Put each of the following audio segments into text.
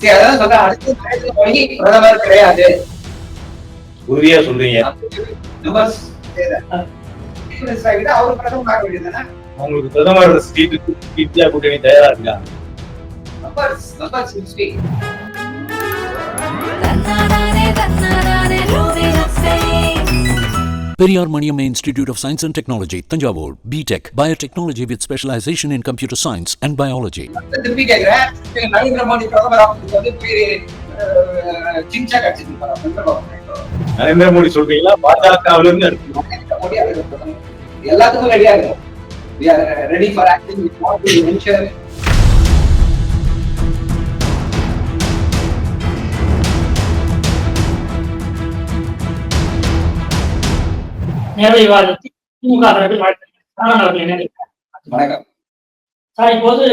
சரி அதான் சொல்றேன் அடுத்து நரேந்திர மோடி பிரதமர் கிடையாது. உறுதியா சொல்றீங்க. நம்பர்ஸ் விட அவர் பிரதமர் ஆக வேண்டியதுதானே? உங்களுக்கு பிரதமர் சீட்டுக்கு இந்தியா கூட்டணி தயாரா இருக்கா? Of Science and Technology, Tanjavur, BTech, Biotechnology with specialization in computer science and biology. திருப்பி கேக்குறேன் நீங்க நரேந்திர மோடி நரேந்திர மோடி சொல்றீங்களா பாஜகவுல இருந்து. எல்லாத்துக்கும் ரெடியா இருக்கும் நேரடி விவாதத்தில் திமுக? வணக்கம். சார் இப்போது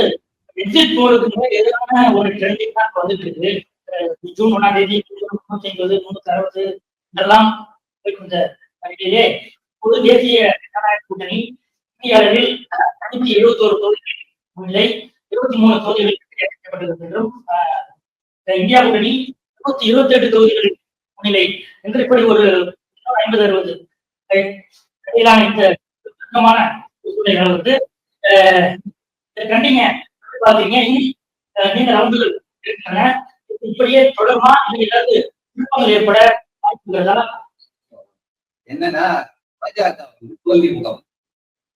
எக்ஸிட் போலுக்கு எதிரான ஒரு ட்ரெண்டிங் தான் வந்துட்டு இருக்கு ஜூன் ஒண்ணாம் தேதி முன்னூத்தி ஐம்பது முன்னூத்தி அறுபது இதெல்லாம் இந்த அறிக்கையிலே பொது தேசிய ஜனநாயக கூட்டணி இந்திய அளவில் நூத்தி எழுபத்தி ஒரு தொகுதிகள் முன்னிலை இருபத்தி மூணு தொகுதிகள் அறிவிக்கப்பட்டது என்றும் இந்தியா கூட்டணி நூத்தி இருபத்தி எட்டு தொகுதிகள் முன்னிலை என்று இப்படி ஒரு ஐம்பது அறுபது இடையிலான இந்த சூழ்நிலைகள் வந்து அஹ், இந்த இனி நீண்ட இருக்கின்றன இப்படியே தொடருமா ஏதாவது திருப்பங்கள் ஏற்பட வாய்ப்புகிறதா என்னன்னா பாஜக வந்து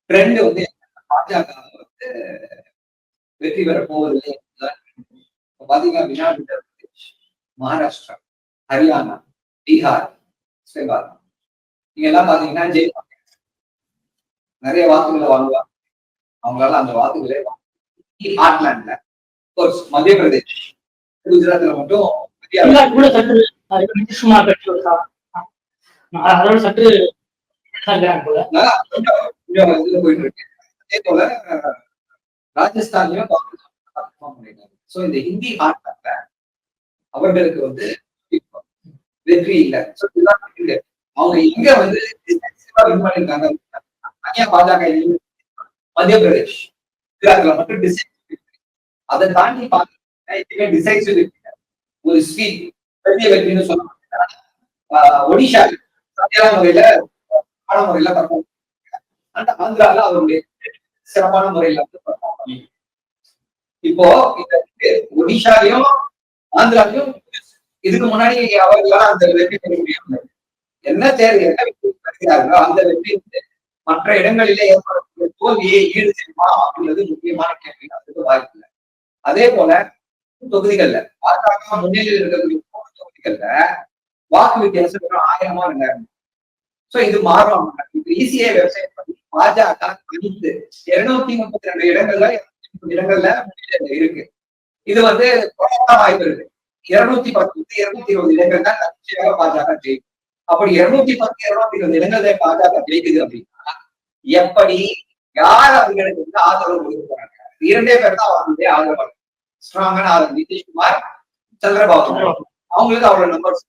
ட்ரெண்ட் வந்து பாஜக வந்து வெற்றி பெற போவதில்லை பாத்தீங்க அப்படின்னா மகாராஷ்டிரா ஹரியானா பீகார் பெங்கால் நீங்க எல்லாம் பாத்தீங்கன்னா ஜெயிப்பாங்க நிறைய வாக்குகளை வாங்குவாங்க. அவங்களால அந்த வாக்குகளே ஹாட்லாண்ட்ல கோர்ஸ் மத்திய பிரதேஷ் குஜராத்ல மட்டும் கூட சற்று அதோட சற்று போயிட்டு இருக்கு. அதே போல ராஜஸ்தான்லயும் சோ இந்த ஹிந்தி ஆட்ல அவர்களுக்கு வந்து வெற்றி இல்லை. அவங்க இங்க வந்து பண்ணிருக்காங்க தனியா பாஜக மத்திய பிரதேஷ் குஜராத்ல மட்டும் டிசைசிவ் அதை தாண்டி பாத்தீங்கன்னா இதுவே ஒரு ஸ்வீட் பெரிய வெற்றின்னு சொல்ல ஒடிஷா சரியான முறையில சிறப்பான முறையில பர்ஃபார்ம் அந்த ஆந்திரால அவருடைய சிறப்பான முறையில வந்து பர்ஃபார்ம் பண்ணி இப்போ இந்த ஒடிஷாலையும் ஆந்திராலையும் இதுக்கு முன்னாடி அவர்களால் அந்த வெற்றி பெற முடியும் என்ன தேவை என்ன அந்த வெற்றி மற்ற இடங்களிலே ஏற்படக்கூடிய தோல்வியை ஈடு செய்யுமா அப்படின்றது முக்கியமான கேள்வி. அதுக்கு வாய்ப்பு இல்லை அதே போல தொகுதிகள்ல பாஜக முன்னிலையில் இருக்கக்கூடிய மூணு தொகுதிகள்ல வாக்கு வித்தியாசம் வெறும் ஆயிரமா ரெண்டாயிரம். சோ இது மாறும். இப்ப ஈஸியா விவசாயம் பண்ணி பாஜக தனித்து இருநூத்தி முப்பத்தி ரெண்டு இடங்கள்ல 230 இடங்கள்ல முன்னிலையில இருக்கு. இது வந்து வாய்ப்பு இருக்கு. இருநூத்தி பத்து இருநூத்தி இருபது இடங்கள் தான் தற்செயலாக பாஜக ஜெயிக்கும். அப்படி இருநூத்தி பத்து இருநூத்தி இருபது இடங்கள்ல பாஜக ஜெயிக்குது அப்படின்னா எப்படி யார் அவர்களுக்கு வந்து ஆதரவு கொடுக்க போறாங்க? இரண்டே பேர் தான் அவர்களுடைய ஆதரவு ஸ்ட்ராங்கான ஆதரவு நிதிஷ்குமார் சந்திரபாபு அவங்களுக்கு அவ்வளவு நம்பர்ஸ்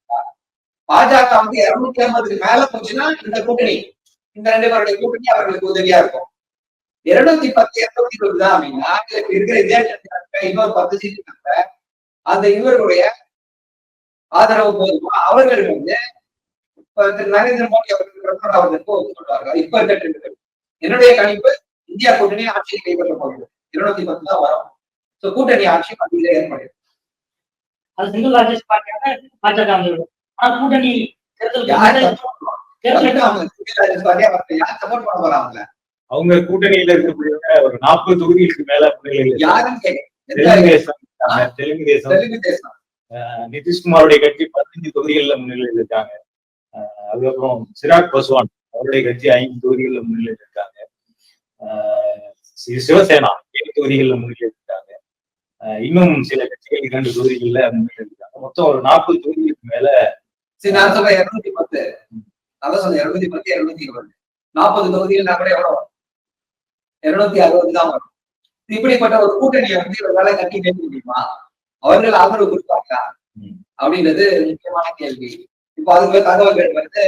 பாஜக வந்து இருநூத்தி ஐம்பதுக்கு மேல போச்சுன்னா இந்த கூட்டணி இந்த ரெண்டு பேருடைய கூட்டணி அவர்களுக்கு உதவியா இருக்கும். இருநூத்தி பத்து இருநூத்தி இருபது தான் அப்படின்னா இருக்கிற இதே இன்னொரு பத்து சீட்டு அந்த இவர்களுடைய ஆதரவு போதுமா? அவர்களுக்கு வந்து திரு நரேந்திர மோடி அவர்கள் பிரதமர் அவர்களுக்கு ஒப்பு சொல்றார்கள் இப்ப இருக்க trend கள். என்னுடைய கணிப்பு இந்தியா கூட்டணி ஆட்சியை கைப்பற்ற போகிறது. இருநூத்தி பத்து தான் வரும். சோ கூட்டணி ஆட்சி மத்தியில ஏற்படுது அது சிங்கிள் லார்ஜஸ்ட் பார்ட்டியாக பாஜக வந்துவிடும் ஆனா கூட்டணி அவங்க கூட்டணியில இருக்கக்கூடியவங்க ஒரு நாற்பது தொகுதிகளுக்கு மேல. யாரும் கேட்க தெலுங்கு தேசம். தெலுங்கு தேசம். நிதிஷ்குமாருடைய கட்சி பதினஞ்சு தொகுதிகள்ல முன்னிலையில் இருக்காங்க. அதுக்கப்புறம் சிராக் பஸ்வான் அவருடைய கட்சி ஐந்து தொகுதிகள்ல முன்னிலையில் இருக்காங்க சிவசேனா ஏழு தொகுதிகள்ல முன்னிலையில் இருக்காங்க இன்னும் சில கட்சிகள் இரண்டு தொகுதிகள்ல முன்னிலையில் இருக்காங்க மொத்தம் ஒரு நாற்பது தொகுதிகளுக்கு மேல சரி நான் சொல்றேன் இருநூத்தி பத்து. அதான் சொல்றேன் இருநூத்தி பத்து இருநூத்தி இருபது. நாற்பது தொகுதிகள் கூட எவ்வளவு வரும்? இருநூத்தி அறுபது தான் வரும். இப்படிப்பட்ட ஒரு கூட்டணியை வந்து இவர்களால கட்டி நிறுத்த முடியுமா? அவர்கள் ஆதரவு கொடுப்பாங்களா. அப்படின்றது முக்கியமான கேள்வி. இப்போ அதுக்கு தகவல்கள் வந்து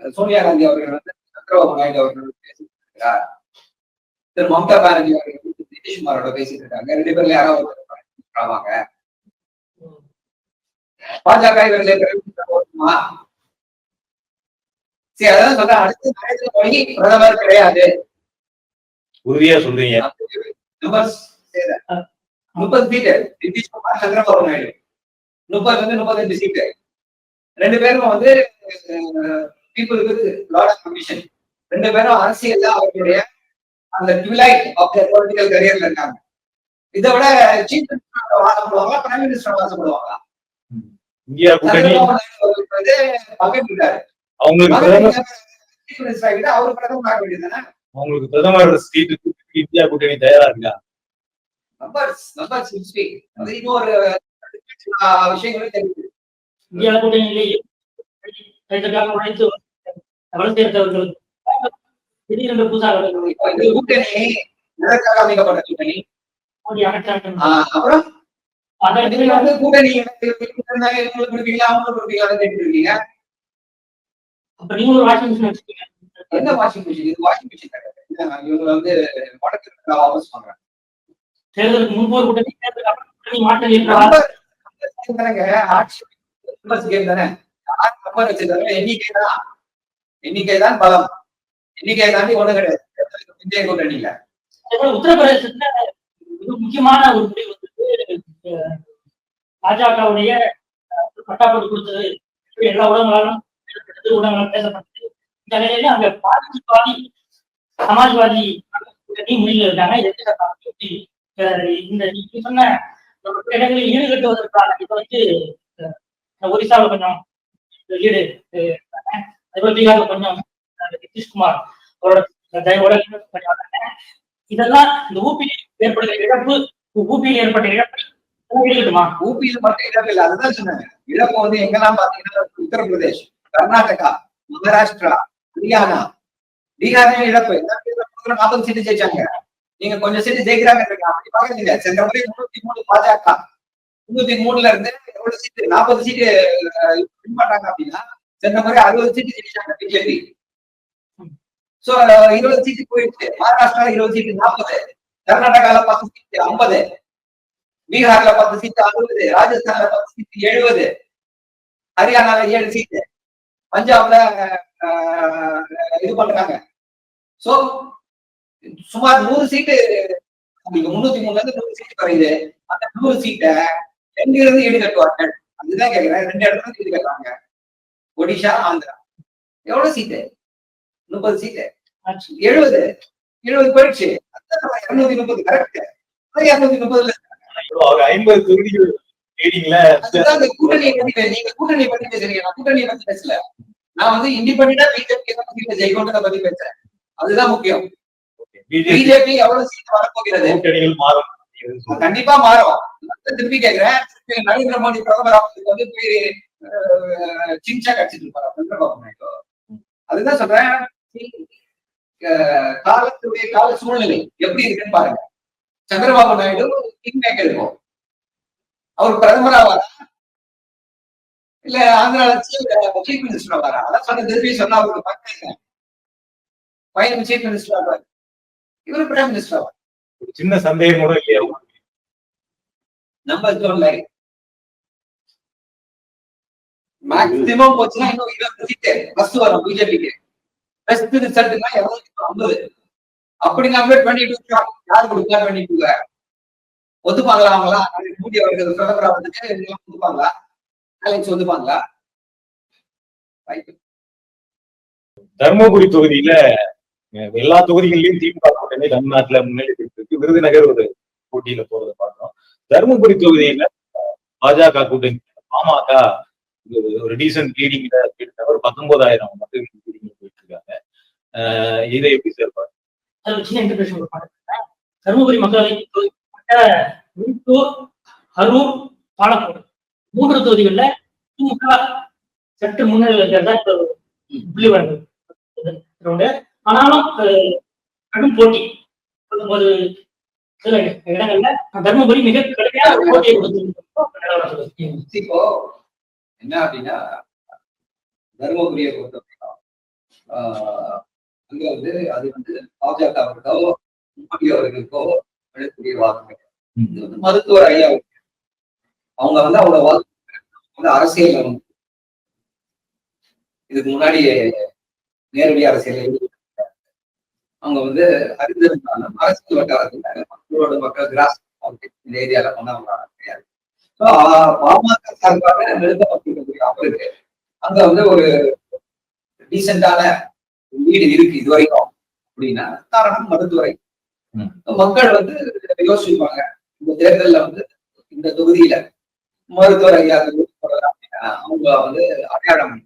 சோனியா காந்தி அவர்கள் வந்து சந்திரபாபு நாயுடு அவர்கள் பேசிட்டு இருக்கிறார் திரு மம்தா பானர்ஜி அவர்கள் வந்து நிதிஷ்குமாரோட பேசிட்டு இருக்காங்க ரெண்டு பேர்ல யாராவது ஒருத்தர் ஆவாங்க பாஜக இவர்களை போட்டுமா சரி அதான் சொல்றேன். அடுத்து நரேந்திர மோடி பிரதமர் கிடையாது. உறுதியா சொல்றீங்க. முப்பது சீட்டு. நிதிஷ்குமார் சந்திரபாபு நாயுடு. முப்பது வந்து முப்பத்தஞ்சு சீட்டு. ரெண்டு பேரும் வந்து பீப்புளுக்கு லார்ட் கமிஷன் ரெண்டு பேரும் அரசியல்ல அவர்களுடைய அந்த ட்விலைட் ஆஃப் த பொலிட்டிக்கல் கரியர்ல இருக்காங்க. இதை விட சீஃப் மினிஸ்டர் வாசப்படுவாங்களா பிரைம் மினிஸ்டர் வாசப்படுவாங்களா? இந்தியா கூட்டணி. வந்து இருக்காரு அவங்களுக்கு சீஃப் மினிஸ்டர் ஆகிட்டு அவர் பிரதமர் ஆக வேண்டியதுதானே? அவங்களுக்கு பிரதமர் சீட்டு இந்தியா கூட்டணி தயாரா இருக்கா? நம்பர்ஸ் நம்பர்ஸ் இன்னொரு விஷயங்களும் தெரியுது. இந்தியா கூட்டணியிலேயே இதற்காக உழைத்து வளர்த்தெடுத்தவர்களுக்கு திடீரென்று புதுசாக கூட்டணி எதற்காக அமைக்கப்பட்ட கூட்டணி அப்புறம்? நீங்க கூட்டணி அப்ப ஒரு வாஷிங் மிஷின் வச்சுக்கீங்க. என்ன வாஷிங் மிஷின்? இது வாஷிங் மிஷின் கிடையாது இவங்க வந்து வடக்கு வாபஸ் பண்றாங்க. தேர்தலுக்கு முன்பு ஒரு கூட்டணி தேர்தலுக்கு அப்புறம் கூட்டணி மாற்றம் ஆட்சி நம்பர்ஸ் கேம் தானே? யார் நம்பர் வச்சிருக்காங்க எண்ணிக்கை தான் எண்ணிக்கை தான் பலம். எண்ணிக்கை தாண்டி ஒண்ணு கிடையாது. இந்திய கூட்டணியில. அதே போல உத்தரப்பிரதேசத்துல மிக முக்கியமான ஒரு முடிவு வந்துட்டு பாஜகவுடைய அஹ், பட்டாப்பட்டு கொடுத்தது. எல்லா ஊடகங்களாலும் ஊடகங்களும் பேசப்பட்டது. இந்த நிலையில அங்க பாதி பாதி சமாஜ்வாதி முடிவில் இருக்காங்க. இந்த நீங்க சொன்ன இடங்களில் ஈடுகட்டுவதற்கான இது வந்து ஒரிசாவில் கொஞ்சம் லீடு அஹ், பீகார்ல கொஞ்சம் நிதிஷ்குமார் அவரோட தயவோட கொஞ்சம் வந்தாங்க. இதெல்லாம் இந்த ஊபியில் ஏற்படுகிற இழப்பு ஊபியில் ஏற்பட்ட இழப்பு ஊபியில் மட்டும் இழப்பு இல்லை அதுதான் சொன்னாங்க இழப்பு வந்து எங்கெல்லாம் பாத்தீங்கன்னா உத்தரப்பிரதேஷ் கர்நாடகா மகாராஷ்டிரா ஹரியானா. பீகார்லயும் இழப்பு. நாற்பது சீட்டு ஜெயிச்சாங்க. நீங்க கொஞ்சம் சீட்டு ஜெயிக்கிறாங்க அப்படி பாக்குறீங்க சென்ற முறை முன்னூத்தி மூணு பாஜக. முன்னூத்தி மூணுல இருந்து எவ்வளவு சீட்டு நாற்பது சீட்டு வின் பண்றாங்க அப்படின்னா சென்ற முறை அறுபது சீட்டு ஜெயிச்சாங்க பிஜேபி. சோ இருபது சீட்டு போயிடுச்சு. மகாராஷ்டிரா இருபது சீட்டு நாற்பது. கர்நாடகால பத்து சீட்டு ஐம்பது. பீகார்ல பத்து சீட்டு அறுபது. ராஜஸ்தான்ல பத்து சீட்டு எழுபது. ஹரியானால ஏழு சீட்டு பஞ்சாப்ல ஆஹ், இது பண்றாங்க. சோ சுமார் நூறு சீட்டு முன்னூத்தி மூணுல இருந்து நூறு சீட்டு குறையுது. அந்த நூறு சீட்டை எங்க இருந்து ஈடுகட்டுவார்கள் அதுதான் கேக்குறேன் ரெண்டு இடத்துல இருந்து ஈடுகட்டுறாங்க ஒடிஷா ஆந்திரா. எவ்வளவு சீட்டு? முப்பது சீட்டு. எழுபது. எழுபது போயிடுச்சு. இருநூத்தி முப்பது. கரெக்ட் இருநூத்தி முப்பதுல ஐம்பது தொகுதிகள் கூட்டணியை பத்தி நீங்க கூட்டணியை பத்தி பேசுறீங்க. நான் கூட்டணியை பத்தி பேசல. நான் வந்து இண்டிபெண்டா பிஜேபி பத்தி ஜெயிக்கொண்டதை பத்தி பேசுறேன். அதுதான் முக்கியம். பிஜேபி பிஜேபி எவ்வளவு சீட் வரப்போகிறது? கண்டிப்பா மாறும். நான் திருப்பி கேக்குறேன். நரேந்திர மோடி பிரதமர் ஆகிறதுக்கு வந்து போய் சிங்சா கடிச்சிட்டு இருப்பாரு? சந்திரபாபு நாயுடு. அதுதான் சொல்றேன். காலத்துடைய கால சூழ்நிலை எப்படி இருக்குன்னு பாருங்க. சந்திரபாபு நாயுடு கிங் மேக்கர் இருக்கும் அவர் பிரதமர் ஆவாரா இல்ல ஆந்திரால சீஃப் மினிஸ்டர் ஆவாரா அதான் சொன்ன திருப்பி சொன்னா அவருக்கு பக்கம் பையன் சீஃப் மினிஸ்டர் ஆவார் இவரு பிரைம் மினிஸ்டர் ஆவார் ஒரு சின்ன சந்தேகம் கூட இல்லையா? நம்பர் டோன் லைக் மேக்ஸிமம் போச்சுன்னா இன்னும் இருபது சீட்டு ஃபர்ஸ்ட் வரும் பிஜேபிக்கு பெஸ்ட் ரிசல்ட்னா இருநூத்தி ஐம்பது? அப்படி நம்ம டுவெண்ட்டி டூ யார் கொடுத்தா டுவெண்ட்டி டூ ஒத்துப்பாங்களா அவங்களா? நாளைக்கு மோடி அவர்கள் பிரதமர் ஆகிறதுக்கு இதெல்லாம் ஒத்துப்பாங்களா அலைன்ஸ் ஒத்துப்பாங்களா? தர்மபுரி தொகுதியில எல்லா தொகுதிகளிலும் திமுக கூட்டணி தமிழ்நாட்டுல முன்னேறி இருக்கு. விருதுநகர் ஒரு போட்டியில போறதை பார்க்கிறோம். தருமபுரி தொகுதியில பாஜக கூட்டணி பாமக ஒரு- ஒரு லீடிங்ல கிட்டத்தட்ட ஒரு பத்தொன்பதாயிரம் மக்கள் லீடிங்ல போயிட்டு இருக்காங்க இதை எப்படி சார் பாருங்க ஒரு தருமபுரி மக்களவை அரூர் பாலக்கோடு மூன்று தொகுதிகளில் திமுக சற்று முன்னிலையில் இப்போ ஆனாலும் கடும் போட்டி. ஒரு இடங்கள்ல தருமபுரி மிக கடுமையான போட்டியை கொடுத்து இப்போ என்ன அப்படின்னா தருமபுரியை பொறுத்தவரைக்கும் ஆஹ், அங்க வந்து அது வந்து பாஜகவுக்கோ மோடி அவர்களுக்கோ விழக்கூடிய வாக்குகள். இது வந்து மருத்துவர் ஐயா அவங்க வந்து அவ்வளவு வாக்கு வந்து அரசியல் இதுக்கு முன்னாடி நேரடி அரசியல். அவங்க வந்து அறிந்திருந்தாலும் அரசியல் வட்டாரத்துல மக்களோட மக்கள் கிராஸ் இந்த ஏரியால பண்ணவங்க கிடையாது. ஸோ பாமக சார்பாக நிறுத்தப்பட்டிருக்கக்கூடிய அவருக்கு அங்க வந்து ஒரு டீசென்டான வீடு இருக்கு இது வரைக்கும் அப்படின்னா காரணம் மருத்துவரை. மக்கள் வந்து யோசிப்பாங்க. இந்த தேர்தல்ல வந்து இந்த தொகுதியில மருத்துவர் ஐயா அப்படின்னா அவங்க வந்து அடையாளம்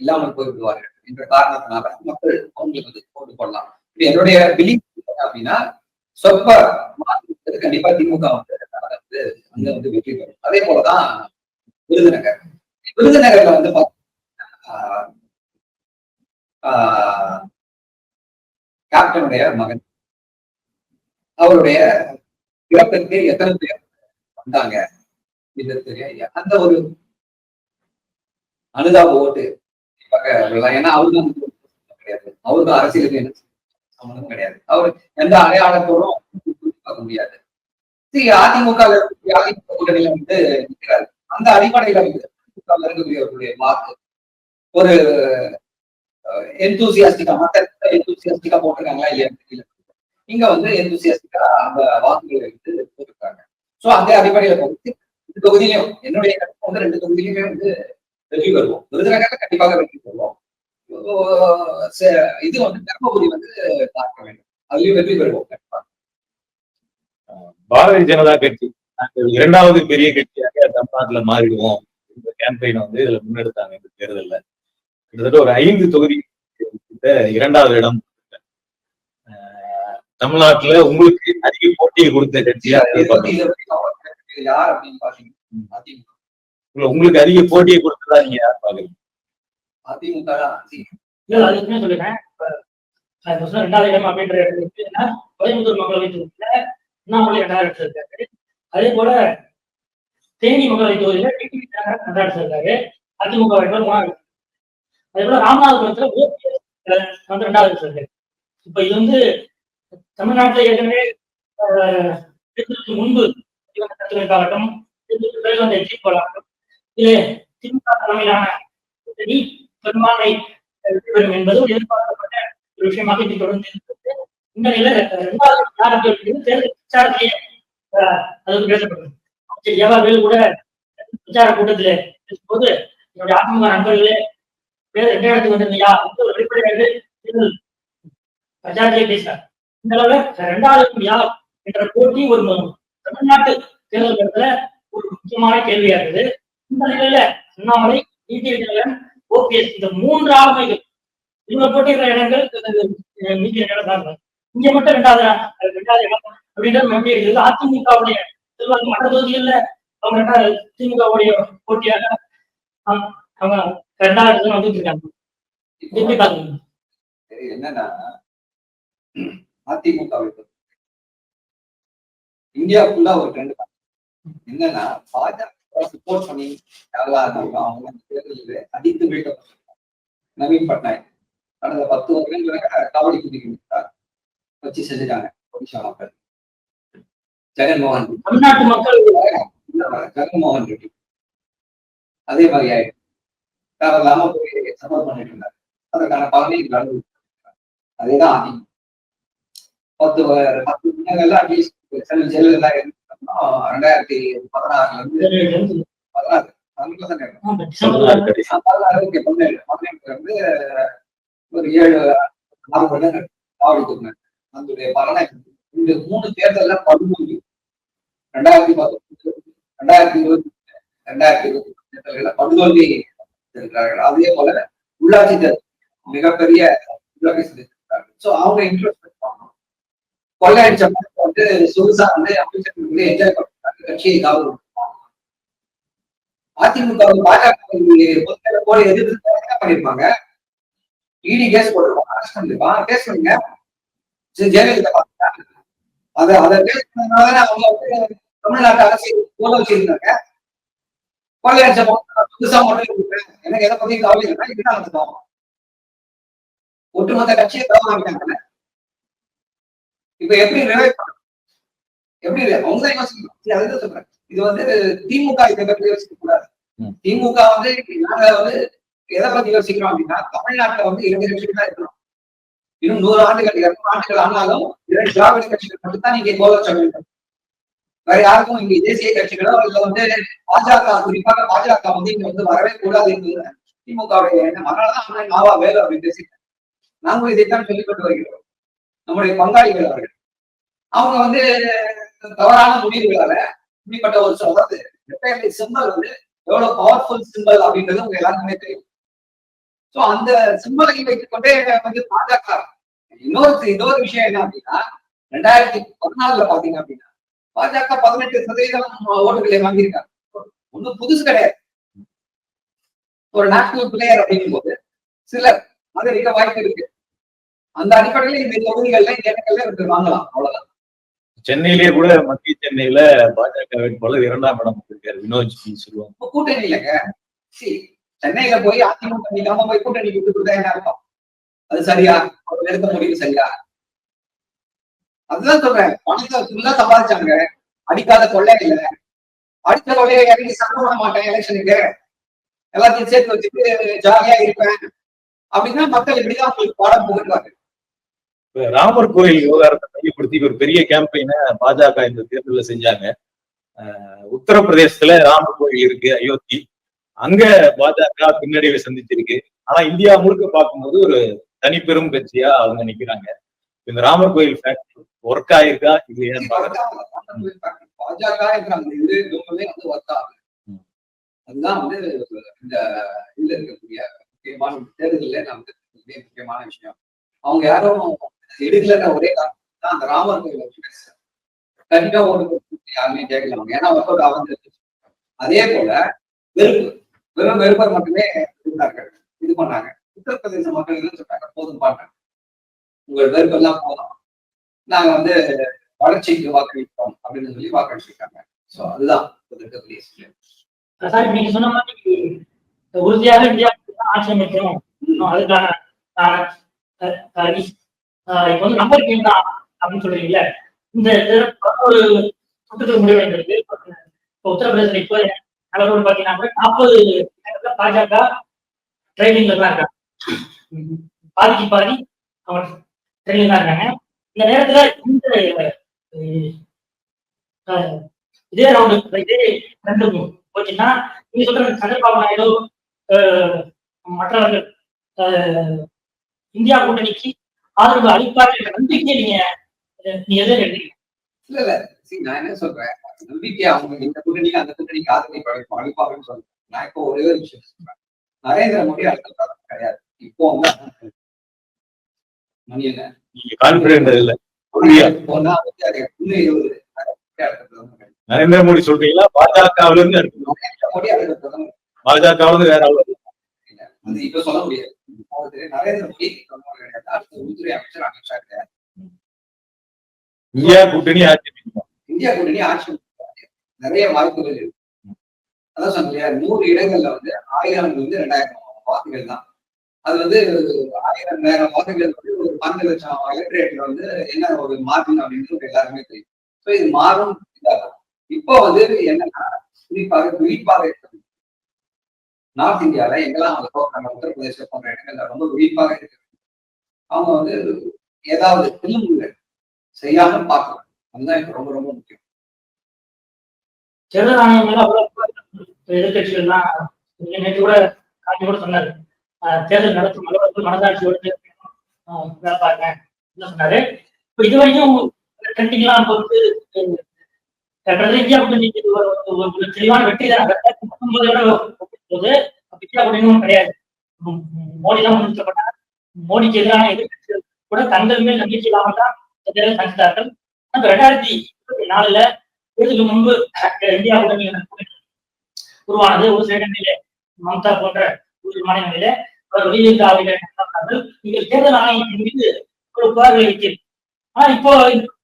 இல்லாமல் போய்விடுவார்கள் என்ற காரணத்தினால மக்கள் அவங்களுக்கு வந்து போட்டு போடலாம். என்னுடைய பிலீஃப் அப்படின்னா சொற்ப மாற்றத்துக்கு கண்டிப்பா திமுக வந்து வந்து அங்க வந்து வெற்றி பெறும். அதே போலதான் விருதுநகர். விருதுநகர்ல வந்து பாத்தீங்கன்னா ஆஹ், கேப்டனுடைய மகன். அவருடைய இறப்பிற்கு எத்தனை பேர் வந்தாங்க இது அந்த ஒரு அனுதாப ஓட்டு ஏன்னா அவருக்கு கிடையாது. அவருக்கு அரசியலுக்கு என்ன சம்மந்தம் கிடையாது. அவர் எந்த அடையாளத்தோடும் பார்க்க முடியாது. அதிமுக அதிமுக கூட்டணியில வந்து நிற்கிறாரு அந்த அடிப்படையில வந்து அதிமுக ல இருக்கக்கூடியவர்களுடைய வாக்கு. ஒரு எந்தூசியாஸ்டிக்கா மத்த எந்தூசியாஸ்டிக்கா போட்டிருக்காங்களா இல்லையா தெரியல. இங்க வந்து எந்தூசியாஸ்டிக்கா அந்த வாக்குகளை வந்து போட்டிருக்காங்க. சோ அந்த அடிப்படையில போட்டு இந்த தொகுதியிலையும் என்னுடைய கருத்து வந்து ரெண்டு தொகுதியிலுமே வந்து வெற்றி பெறுவோம். விருதுநகர்ல கண்டிப்பாக வெற்றி பெறுவோம். இது வந்து தர்மபுரி வந்து பார்க்க வேண்டும். அதுலயும் வெற்றி பெறுவோம் கண்டிப்பா. பாரதிய ஜனதா கட்சி நாங்கள் இரண்டாவது பெரிய கட்சியாக தமிழ்நாட்டுல மாறிடுவோம் இந்த கேம்பெயினை வந்து இதுல முன்னெடுத்தாங்க இந்த தேர்தல்ல. கிட்டத்தட்ட ஒரு ஐந்து தொகுதி கிட்ட இரண்டாவது இடம் தமிழ்நாட்டுல உங்களுக்கு அதிக போட்டியை கொடுத்த கட்சியா யார் அப்படின்னு பாத்தீங்கன்னா உங்களுக்கு அதிக போட்டியை கொடுத்ததா நீங்க யார் பாக்குறீங்க அதிமுக அதுக்குமே ரெண்டாவது இடம் அப்படின்ற இடத்துக்கு கோயம்புத்தூர் மக்களவை தொகுதியில அண்ணாமலை ரெண்டாவது இடத்துல இருக்காரு. அதே போல தேனி மக்களவை தொகுதியில டிடிவி தினகரன் இருக்காரு. அதிமுக வேட்பாளர் மூணாவது அதே போல ராமநாதபுரத்துல ஓபிஎஸ் வந்து ரெண்டாவது இருக்காரு. இப்ப இது வந்து தமிழ்நாட்டுல ஏற்கனவே தேர்தலுக்கு முன்பு காலட்டும் தேர்தலுக்கு பிறகு வந்த எக்ஸிட் ஆகட்டும் இது திமுக தலைமையிலான கூட்டணி பெரும்பான்மை பெறும் என்பது எதிர்பார்க்கப்பட்ட ஒரு விஷயமாக இது தொடர்ந்து இருக்கிறது இந்த நிலையில இரண்டாவது யார் அப்படின்னு தேர்தல் பிரச்சாரத்திலேயே அது பேசப்படுது அமைச்சர் கூட பிரச்சார கூட்டத்திலே பேசும்போது என்னுடைய அதிமுக நண்பர்களே பேர் எந்த இடத்துக்கு வந்திருந்தியா? என்று ஒரு வெளிப்படையாக தேர்தல் பிரச்சாரத்திலே பேசினார். இந்த அளவுல இரண்டாவது யார் என்ற போட்டி ஒரு தமிழ்நாட்டு தேர்தல் களத்துல ஒரு முக்கியமான கேள்வியா இருக்குது இந்த நிலையில அண்ணாமலை நீதி விஜயன் ஓபிஎஸ் இந்த மூன்று ஆளுமைகள் இவங்க போட்டியிடுற இடங்கள் மீதி இடம் தான் இங்க மட்டும் ரெண்டாவது ரெண்டாவது இடம் அப்படின்ற மெம்பி இருக்குது. அதிமுகவுடைய செல்வாக்கு மற்ற தொகுதிகள்ல அவங்க ரெண்டாவது திமுகவுடைய போட்டியாக அவங்க ரெண்டாவது இடத்துல வந்துட்டு இருக்காங்க எப்படி பாக்குறீங்க என்னன்னா அதிமுக வுக்கு இந்தியா ஃபுல்லா ஒரு ட்ரெண்ட் என்னன்னா பாஜக சப்போர்ட் பண்ணி யாரெல்லாம் இருந்தாங்களோ அவங்க தேர்தலில் அடித்து வீழ்த்தப்பட்டிருக்காங்க நவீன் பட்நாயக் கடந்த பத்து வருடங்களாக காவடி குதிக்கிறார் வச்சு செஞ்சுட்டாங்க ஒடிஷா மக்கள் ஜெகன்மோகன் தமிழ்நாட்டு மக்கள் ஜெகன்மோகன் ரெட்டி அதே மாதிரி ஆயிடுச்சு தேவையில்லாம போய் சப்போர்ட் பண்ணிட்டு இருந்தார் அதற்கான பலனை இங்க அதேதான் அதிகம் பத்து பத்து முன்னங்கள்லாம் அட்லீஸ்ட் செல்வன் ஜெயலலிதா இருந்து ரெண்டாயிரத்தி பதினாறுல இருந்து பதினாறு பதினாறு பதினேழு பதினேழுல இருந்து ஒரு ஏழு ஆறு வருடங்கள் காவடி அதனுடைய பலனை இந்த மூணு தேர்தல்ல பதிமூணு ரெண்டாயிரத்தி பத்தொன்பது ரெண்டாயிரத்தி இருபத்தி ரெண்டாயிரத்தி இருபத்தி தேர்தல்களை படுதோல்வி இருக்கிறார்கள் அதே போல உள்ளாட்சி தேர்தல் மிகப்பெரிய உள்ளாட்சி செஞ்சிருக்கிறார்கள் ஸோ அவங்க இன்ட்ரெஸ்ட் பண்ணுவாங்க கொள்ளையடிச்ச பணத்தை வந்து சொகுசா வந்து அமைச்சர்கள் என்ஜாய் பண்றாங்க கட்சியை காவல் அதிமுக வந்து பாஜக போல எதிர்த்து என்ன பண்ணிருப்பாங்க? இடி கேஸ் போட்டிருப்பாங்க. அரெஸ்ட் பண்ணிருப்பாங்க கேஸ் பண்ணுங்க. ஜெயலலிதா பார்த்துட்டாங்க அதை அதை கேஸ் பண்ணதுனால அவங்க வந்து தமிழ்நாட்டு அரசியல் போல வச்சிருந்தாங்க. கொள்ளையடிச்ச பணத்தை புதுசா மட்டும் கொடுக்குறேன் எனக்கு எதை பத்தி கவலை இல்லைன்னா இதுதான் நடத்துவோம் ஒட்டுமொத்த கட்சியை தவறாங்க இப்ப எப்படி ரிவைவ் பண்ண எப்படி அவங்க தான் யோசிக்கணும். அதுதான் சொல்றேன். இது வந்து திமுக இதை பற்றி யோசிக்க கூடாது. திமுக வந்து நாங்க வந்து எதை பத்தி யோசிக்கிறோம் அப்படின்னா தமிழ்நாட்டுல வந்து இரண்டு கட்சிகள் தான் இருக்கிறோம் இன்னும் நூறு ஆண்டுகள் இருநூறு ஆண்டுகள் ஆனாலும் இரண்டு திராவிட கட்சிகள் மட்டும்தான் நீங்க கோல சொல்ல வேண்டும். வேற யாருக்கும் இங்க தேசிய கட்சிகளோ இல்ல வந்து பாஜக குறிப்பாக பாஜக வந்து இங்க வந்து வரவே கூடாது என்பது திமுகவுடைய எண்ணம். அதனாலதான் அண்ணன் நாவா வேலு அப்படின்னு பேசிட்டாங்க நாங்களும் இதைத்தான் சொல்லிக் கொண்டு வருகிறோம். நம்முடைய பங்காளிகள் அவர்கள். அவங்க வந்து தவறான முடிவுகளால இப்படிப்பட்ட ஒரு சொல் அதாவது ரெட்டையர்லி சிம்பல் வந்து எவ்வளவு பவர்ஃபுல் சிம்பல் அப்படின்றது உங்க எல்லாருக்குமே தெரியும். சோ அந்த சிம்பலை வைத்துக் கொண்டே வந்து பாஜக இன்னொரு இன்னொரு விஷயம் என்ன அப்படின்னா ரெண்டாயிரத்தி பதினாலுல பாத்தீங்க அப்படின்னா பாஜக பதினெட்டு சதவீதம் ஓட்டுகளை வாங்கியிருக்காங்க. ஒண்ணும் புதுசு கிடையாது. ஒரு நேஷனல் பிளேயர் அப்படிங்கும் போது சிலர் மிக வாய்ப்பு இருக்கு. அந்த அடிப்படையில இந்த தொகுதிகள்ல இந்த இடங்கள்ல இவர்கள் வாங்கலாம். அவ்வளவுதான். சென்னையிலேயே கூட மத்திய சென்னையில பாஜக வேட்பாளர் இரண்டாம் இடம் இருக்காரு வினோத் பி சொல்லுவாங்க. கூட்டணி இல்லைங்க. சரி சென்னையில போய் அதிமுக நிக்காம போய் கூட்டணி விட்டு என்ன அர்த்தம்? அது சரியா? அவர் எடுத்த முடிவு சரியா? அதுதான் சொல்றேன். பணத்தை ஃபுல்லா சம்பாதிச்சாங்க. அடிக்காத கொள்ளை இல்ல. அடித்த கொள்ளையை இறங்கி சண்டை பண்ண மாட்டேன் எலெக்ஷனுக்கு. எல்லாத்தையும் சேர்த்து வச்சுட்டு ஜாலியா இருப்பேன். அப்படின்னா மக்கள் இப்படிதான் உங்களுக்கு பாடம் இப்ப ராமர் கோயில் விவகாரத்தை மையப்படுத்தி ஒரு பெரிய கேம்பெயினை பாஜக இந்த தேர்தலில் செஞ்சாங்க. உத்தரப்பிரதேசத்துல ராமர் கோயில் இருக்கு அயோத்தி. அங்க பாஜக பின்னடைவை சந்திச்சிருக்கு. ஆனா இந்தியா முழுக்க பார்க்கும்போது ஒரு தனிப்பெரும் கட்சியா அவங்க நிக்கிறாங்க. இந்த ராமர் கோயில் ஃபேக்டரி ஒர்க் ஆயிருக்கா? இல்லையான்னு ம். அதுதான் வந்து இந்த இதுல இருக்கக்கூடிய முக்கியமான தேர்தலில் முக்கியமான விஷயம். அவங்க யாரும் எடுக்கலன்ற ஒரே காரணம் அந்த ராமர் கோயில. கண்டிப்பா ஓட்டு யாருமே கேட்கலாம் ஏன்னா அவுட் ஆகுது அதே போல வெறுப்பு வெறும் வெறுப்பர் மட்டுமே இருந்தார்கள். இது பண்ணாங்க. உத்தரப்பிரதேச மக்கள் என்ன சொல்றாங்க? போதும் பாட்டாங்க உங்கள் வெறுப்பெல்லாம் போதும். நாங்க வந்து வளர்ச்சிக்கு வாக்களிப்போம் அப்படின்னு சொல்லி வாக்களிச்சிருக்காங்க. சோ அதுதான். சார் நீங்க சொன்ன மாதிரி உறுதியாக இந்தியா ஆட்சி அமைக்கணும் இன்னும் அதுக்கான இப்போ வந்து நம்பர் கேம் தான் அப்படின்னு சொல்றீங்கல்ல? இந்த ஒரு சுற்றுச்சூழல் முடிவு எடுத்திருக்கு இப்போ உத்தரப்பிரதேசம் இப்போ அளவோடு பாத்தீங்கன்னா நாற்பது பாஜக ட்ரைனிங்ல தான் இருக்காங்க. பாதிக்கு பாதி அவங்க ட்ரைனிங் தான் இருக்காங்க. இந்த நேரத்துல இந்த இதே ரவுண்டு இதே ரெண்டு போச்சுன்னா நீங்க சொல்ற சந்திரபாபு நாயுடு மற்றவர்கள் இந்தியா கூட்டணிக்கு ஆதரவு அளிப்பார் என்ற நம்பிக்கையை நீங்க நீங்க இல்ல இல்ல. See, நான் என்ன சொல்றேன்? நம்பிக்கை அவங்க இந்த கூட்டணிக்கு அந்த கூட்டணிக்கு ஆதரவு அளிப்பாங்கன்னு சொல்றேன். நான் இப்போ ஒரே ஒரு விஷயம் சொல்றேன். நரேந்திர மோடி அடுத்த பிரதமர் கிடையாது. இப்போ வந்து மணி என்ன? நீங்க கான்பிடன்ட் இல்ல. தான் வந்து அது இன்னும் இருபது. நரேந்திர மோடி சொல்றீங்களா? பாஜகவுல இருந்து பாஜகவுல இருந்து வேற ஆளு அது இப்ப சொல்ல முடியாது. நரேந்திர மோடி கிடையாது அடுத்த உள்துறை அமைச்சர் அமித்ஷா கிடையாது இந்தியா கூட்டணி ஆட்சி. இந்தியா கூட்டணி ஆட்சி நிறைய வாய்ப்புகள் இருக்கு. அதான் சொன்னேன் நூறு இடங்கள்ல வந்து ஆயிரம் வந்து ரெண்டாயிரம் வாக்குகள் தான். அது வந்து ஆயிரம் நேரம் வாக்குகள் வந்து ஒரு பன்னெண்டு லட்சம் எலக்ட்ரேட்ல வந்து என்ன ஒரு மார்ஜின் அப்படின்னு எல்லாருமே தெரியும். ஸோ இது மாறும் இப்போ வந்து என்னன்னா குறிப்பாக இருக்கு நார்த் இந்தியாவில் எங்கெல்லாம் அவங்க போக்குறாங்க உத்தரப்பிரதேச போன்ற இடங்கள்ல ரொம்ப விழிப்பாக இருக்கு. அவங்க வந்து ஏதாவது திரும்புகள் செய்யாம பார்க்கலாம் அதுதான் எனக்கு ரொம்ப ரொம்ப முக்கியம். தேர்தல் ஆணையம் எதிர்கட்சிகள்லாம் நேற்று கூட காட்சி கூட சொன்னாரு. தேர்தல் நடத்தும் அலுவலர்கள் மனதாட்சியோடு அஹ், வேலை பார்க்கேன் சொன்னாரு. இப்ப இது வரைக்கும் ட்ரெண்டிங்லாம் பொறுத்து இந்தியா தெளிவான வெற்றி தான் ரெண்டாயிரத்தி போது அப்ப குடினும் கிடையாது. மோடி தான் முன்னிறுத்தப்பட்டார் மோடிக்கு எதிரான எதிர்கட்சிகள் கூட தங்கள் மேல் நம்பிக்கை இல்லாமல் தான் இந்த சந்தித்தார்கள். ரெண்டாயிரத்தி இருபத்தி நாலுல தேர்தலுக்கு முன்பு இந்தியா உடனே உருவானது. ஒரு சில இடங்களிலே மம்தா போன்ற ஒரு மாநிலங்களிலே அவர் வெளியிட்டார்கள் நீங்கள் தேர்தல் ஆணையத்தின் மீது ஒரு புகார்கள் வைத்தீர்கள் ஆனா இப்போ இந்த-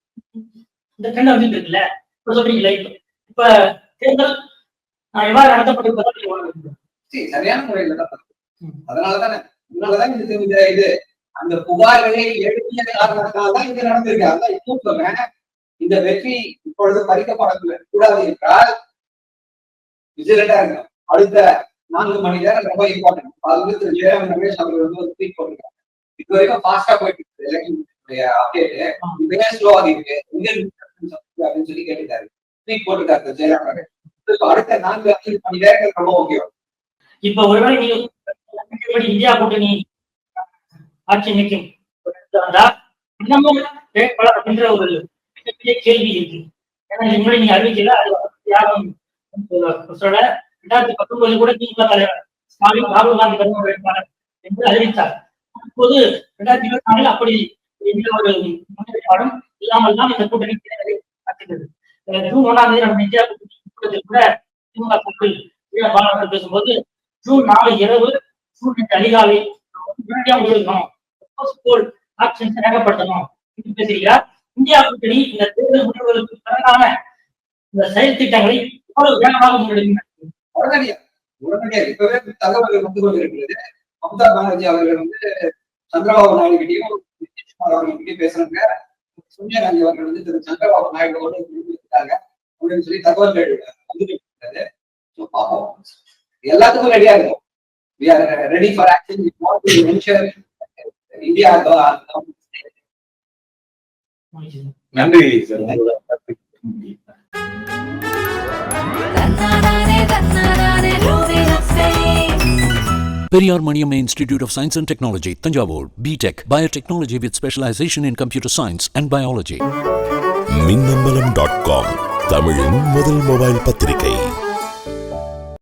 இந்த ட்ரெண்ட் வந்துட்டு இருக்குல்ல. இப்ப சொல்றீங்களே இப்ப- தேர்தல் ஆஹ், எவ்வாறு நடத்தப்பட்டிருப்பதாக சரியான முறையில தான். அதனாலதானே இது இந்த இது. அந்த புகார்களை எழுப்பிய காரணத்தினால தான் இது நடந்திருக்கு. அதான் இப்போ சொல்றேன். இந்த வெற்றி இப்பொழுது பறிக்கப்படக்கூடாது என்றால் விஜிலண்டா இருக்கணும் அடுத்த நான்கு மணி நேரம் ரொம்ப இம்பார்ட்டன்ட் அது வந்து திரு ஜெயராமன் ரமேஷ் அவர்கள் வந்து ஒரு ட்வீட் போட்டிருக்காங்க. இது வரைக்கும் ஃபாஸ்டா போயிட்டு இருக்கு. எலெக்ஷன் அப்டேட் இப்ப ஸ்லோ ஆகிருக்கு இந்தியன் அப்படின்னு சொல்லி கேட்டுட்டாரு. ட்வீட் போட்டிருக்காரு ஜெயராமன் ரமேஷ். இப்ப அடுத்த நான்கு ஐந்து மணி நேரங்கள் ரொம்ப முக்கியம். இப்ப ஒருவேளை நீங்க இந்தியா கூட்டணி ஆட்சி அமைக்கும் வேட்பாளர் அப்படின்ற ஒரு மிகப்பெரிய கேள்வி இருக்கு. ஏன்னா இதுக்கு முன்னாடி நீங்க அறிவிக்கல அது யாரும் சொல்ல ரெண்டாயிரத்தி பத்தொன்பது கூட திமுக தலைவர் ஸ்டாலின் ராகுல் காந்தி பிரதமர் வேட்பாளர் என்று அறிவித்தார். அப்போது ரெண்டாயிரத்தி இருபத்தி நாலில் அப்படி எந்த ஒரு முன்னேற்பாடும் இல்லாமல் தான் இந்த கூட்டணி நடக்கிறது ஜூன் ஒன்றாம் தேதி நம்ம இந்தியா கூட்டணி கூட்டத்தில் கூட திமுக சார்பில் பேசும்போது ஜூன் நாலு இரவு ஜூன் ரெண்டு அதிகாலை உடனடியாக முடிவெடுக்கணும் போல் ஆக்ஷன்ஸ் ரேகப்படுத்தணும் என்று இந்தியா கூட்டணி இந்த தேர்தல் முடிவுகளுக்கு பிறகான இந்த செயல் திட்டங்களை எவ்வளவு வேகமாக முன்னெடுக்கின்றனர் உடனடியா உடனடியா இப்பவே தகவல்கள் வந்து கொண்டிருக்கிறது. மம்தா பானர்ஜி அவர்கள் வந்து சந்திரபாபு நாயுடு கிட்டயும் நிதிஷ்குமார் அவர்கள் கிட்டயும் பேசுறாங்க. சோனியா காந்தி அவர்கள் வந்து திரு சந்திரபாபு நாயுடுவோட இருக்காங்க அப்படின்னு சொல்லி தகவல்கள் வந்துட்டு இருக்கிறது So, பார்ப்போம் எல்லாத்துக்கும் ரெடியா இருக்கும் we are ready for action we want to ensure India நன்றி sir Periyar Maniamma Institute of Science and Technology, Tanjavur, BTech, Biotechnology with specialization in computer science and biology. Minnambalam dot com தமிழின் முதல் mobile பத்திரிகை